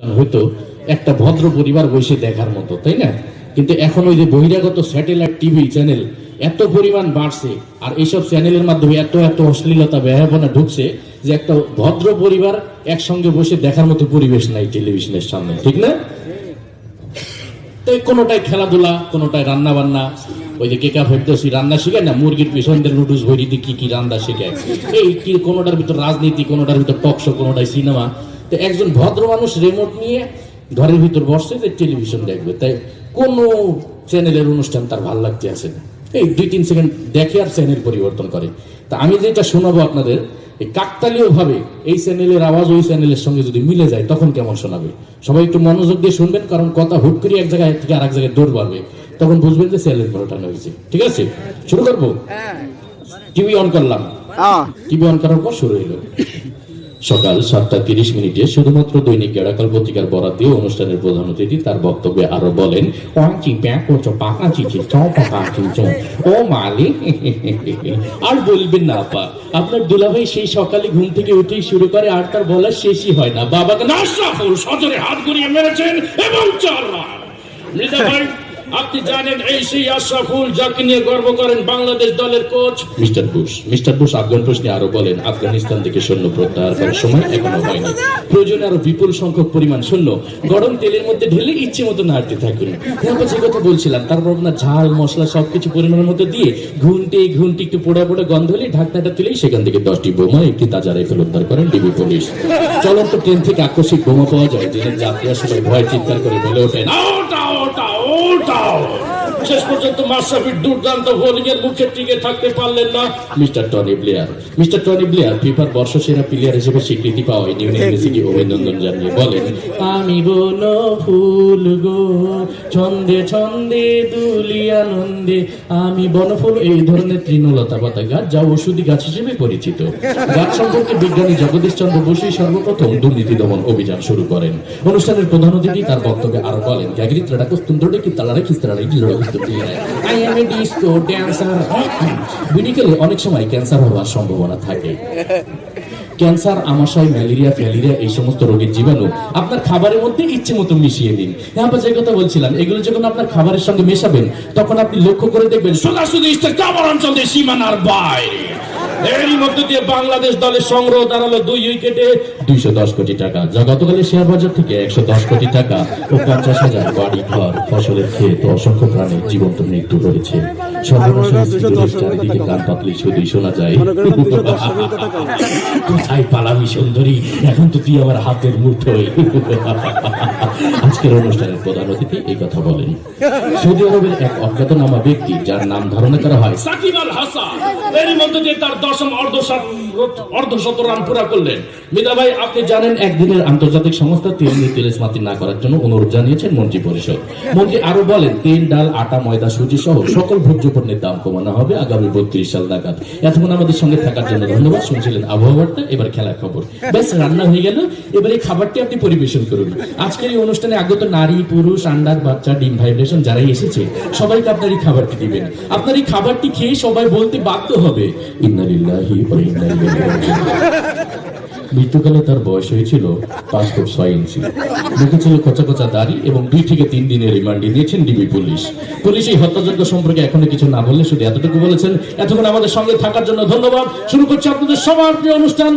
হয়তো একটা ভদ্র পরিবার বসে দেখার মতো, তাই না? কিন্তু এখন ওই যে বহিরাগত স্যাটেলাইট টিভি চ্যানেল এত পরিমাণ বাড়ছে, আর এইসব চ্যানেলের মাধ্যমে এত এত অশ্লীলতা ব্যয়াপনা ঢুকছে যে একটা ভদ্র পরিবার একসঙ্গে বসে দেখার মতো পরিবেশ নাই টেলিভিশনের সামনে, ঠিক না? তো কোনোটাই খেলাধুলা, কোনোটাই রান্না বান্না ওই যে কেকা ফেরদৌসি রান্না শিখায় না, মুরগির পিছনদের নুডলস ভরিতে কি কি রান্না শেখায়? এই কি কোনোটার ভিতর রাজনীতি, কোনোটার ভিতর টকশো কোনোটাই সিনেমা তো একজন ভদ্র মানুষ রিমোট নিয়ে ঘরের ভিতর বসছে যে টেলিভিশন দেখবে। তাই কোনো চ্যানেলের অনুষ্ঠান তার ভালো লাগতে আসে না। এই দুই তিন সেকেন্ড দেখে আর চ্যানেল পরিবর্তন করে। তা আমি যেটা শোনাবো আপনাদের এই কাকতালীয় ভাবে এই চ্যানেলের আওয়াজ ওই চ্যানেলের সঙ্গে যদি মিলে যায় তখন কেমন শোনাবে? সবাই একটু মনোযোগ দিয়ে শুনবেন কারণ কথা হুট করে এক জায়গায় থেকে আরেক জায়গায় দৌড় বাড়বে। তখন বুঝবেন যে চ্যানেল পাল্টানো হয়েছে ঠিক আছে? শুরু করব? টিভি অন করলাম? হ্যাঁ। টিভি অন করার পর শুরু হলো সকাল সাতটা তিরিশ মিনিটে শুধুমাত্র দৈনিক গেড়াকাল পত্রিকার বরাদ দিয়ে অনুষ্ঠানের প্রধান অতিথি তার বক্তব্যে আরও বলেন ও মালি। আর বলবেন না, আপা। আপনার দুলাভাই সেই সকালে ঘুম থেকে উঠেই শুরু করে আর তার বলার শেষই হয় না। বাবাকে নাশরাফুল সজরে হাত ঘুরিয়ে মেরেছেন এবং চার আপনি জানেন এই সেই আশরাফুল যাকে নিয়ে গর্ব করেন বাংলাদেশ দলের coach? Mister Bush mister Bush Afghan প্রশ্নে আরও বলেন, আফগানিস্তান থেকে সৈন্য প্রত্যাহার করার সময় এখনও হয়নি। আরও বিপুল সংখ্যক পরিমাণ সৈন্য গরম তেলের মধ্যে ঢেলে ইচ্ছে মতো নাড়তে থাকুন। তারপর যে কথা বলছিলাম তারপর আপনার ঝাল, মশলা সবকিছু পরিমাণের মধ্যে দিয়ে ঘুনটে একটু পোড়া পোড়া গন্ধ হলে ঢাকনাটা তুলেই সেখান থেকে দশটি বোমা একটি তাজা রাইফেল উদ্ধার করেন ডিবি পুলিশ। চলন্ত ট্রেন থেকে আকস্মিক বোমা পাওয়া যায় জেনে যাত্রীরা ভয় চিৎকার করে বলে ওঠেন ওটা old town. শেষ পর্যন্ত মাশরাফির দুর্দান্ত বোলিং এর মুখে টিকে থাকতে পারলেন না mister Tony Blair. Mister Tony Blair ফিফার বর্ষসেরা প্লেয়ার হিসেবে স্বীকৃতি পাওয়া লিওনেল মেসিকে অভিনন্দন জানিয়ে বলেন আমি বন ফুল গো ছন্দে ছন্দে দুলি আনন্দে আমি বনফুল এই ধরনের তৃণলতা পাতা গাছ যা ওষুধি গাছ হিসেবে পরিচিত। গাছ সম্পর্কে বিজ্ঞানী জগদীশ চন্দ্র বসুই সর্বপ্রথম দুর্নীতি দমন অভিযান শুরু করেন। অনুষ্ঠানের প্রধান অতিথি তার বক্তব্যে আরও বলেন গ্যাগরি ত্রাডা কুস্তুন্দরে কি তালারে খিস্তারে অনেক সময় ক্যান্সার হওয়ার সম্ভাবনা থাকে। ক্যান্সার, আমাশয়, ম্যালেরিয়া, ফ্যালেরিয়া, এই সমস্ত রোগের জীবাণু আপনার খাবারের মধ্যে ইচ্ছে মতো মিশিয়ে দিন। হ্যাঁ যে কথা বলছিলাম, এগুলো যখন আপনার খাবারের সঙ্গে মেশাবেন, তখন আপনি লক্ষ্য করে দেখবেন সোজাসুজি ইস্টার কাবার অঞ্চলের সীমানার বাইরে। এরই মধ্যে দিয়ে বাংলাদেশ দলের সংগ্রহ দাঁড়াল দুই উইকেটে দুইশো দশ কোটি টাকা। যা গতকালের শেয়ার বাজার থেকে একশো দশ কোটি টাকা ও পঞ্চাশ হাজার বাড়ি ঘর ফসলের ক্ষেত অসংখ্য প্রাণীর জীবন্ত মৃত্যু হয়েছে সর্বনাশ চারিদিকে কান পাতলি শুধুই শোনা যায়? কোথায় পালামি সুন্দরী? এখন তো তুই আমার হাতের মুঠোয় আজকের অনুষ্ঠানের প্রধান অতিথি এই কথা বলেন। সৌদি আরবের এক অজ্ঞাতনামা ব্যক্তি যার নাম ধারণা করা হয় সাকিব আল হাসান। এরই মধ্যে দিয়ে তার দশম অর্ধশত অর্ধশত রান পুরা করলেন। মিতা ভাই আপনি জানেন একদিনের আন্তর্জাতিক সংস্থা তেল নিয়ে তেলেস মাতি না করার জন্য অনুরোধ জানিয়েছেন মন্ত্রী পরিষদ। মন্ত্রী আরও বলেন তেল ডাল আটা ময়দা সুজি সহ সকল ভোজ্য পণ্যের দাম কমানো হবে আগামী বত্রিশ সাল নাগাদ। এতক্ষণ আমাদের সঙ্গে থাকার জন্য ধন্যবাদ। শুনছিলেন আবহাওয়া বার্তা এবার খেলার খবর। ব্যাস, রান্না হয়ে গেল। এবার এই খাবারটি আপনি পরিবেশন করুন। আজকের এই অনুষ্ঠানে আগত নারী, পুরুষ, আন্ডার বাচ্চা, ডিম ভাইব্রেশন যারাই এসেছে, সবাইকে আপনার এই খাবারটি দিবেন। আপনার এই খাবারটি খেয়ে সবাই বলতে বাধ্য হবে, ইন্নালিল্লাহি ওয়া মৃত্যুকালে তার বয়স হয়েছিল পাঁচ ফুট ছয় ইঞ্চি। মুখে ছিল খোঁচা খোঁচা দাড়ি এবং দুই থেকে তিন দিনের রিমান্ডে দিয়েছেন ডিবি পুলিশ। পুলিশ এই হত্যাযজ্ঞ সম্পর্কে এখনও কিছু না বললে শুধু এতটুকু বলেছেন। এতক্ষণ আমাদের সঙ্গে থাকার জন্য ধন্যবাদ। শুরু করছি আপনাদের সবার প্রিয় অনুষ্ঠান।